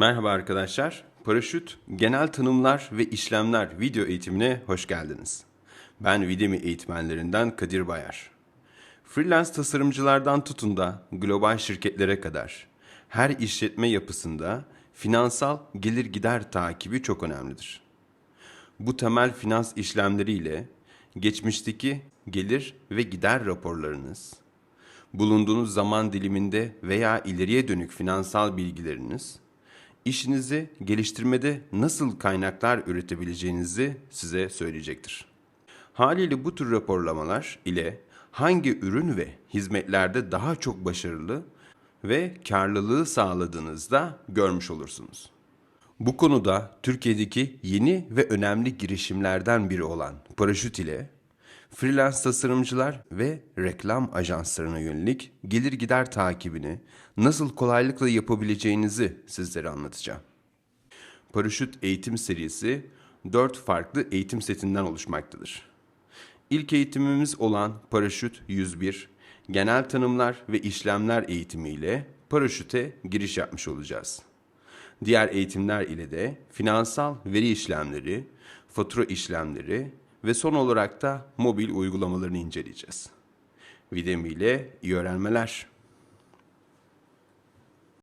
Merhaba arkadaşlar. Paraşüt Genel Tanımlar ve İşlemler video eğitimine hoş geldiniz. Ben Videmi eğitmenlerinden Kadir Bayar. Freelance tasarımcılardan tutun da global şirketlere kadar her işletme yapısında finansal gelir gider takibi çok önemlidir. Bu temel finans işlemleriyle geçmişteki gelir ve gider raporlarınız, bulunduğunuz zaman diliminde veya ileriye dönük finansal bilgileriniz, işinizi geliştirmede nasıl kaynaklar üretebileceğinizi size söyleyecektir. Haliyle bu tür raporlamalar ile hangi ürün ve hizmetlerde daha çok başarılı ve karlılığı sağladığınızda görmüş olursunuz. Bu konuda Türkiye'deki yeni ve önemli girişimlerden biri olan Paraşüt ile freelance tasarımcılar ve reklam ajanslarına yönelik gelir gider takibini nasıl kolaylıkla yapabileceğinizi sizlere anlatacağım. Paraşüt eğitim serisi 4 farklı eğitim setinden oluşmaktadır. İlk eğitimimiz olan Paraşüt 101, genel tanımlar ve işlemler eğitimiyle paraşüte giriş yapmış olacağız. Diğer eğitimler ile de finansal veri işlemleri, fatura işlemleri ve son olarak da mobil uygulamalarını inceleyeceğiz. Videmi ile iyi öğrenmeler.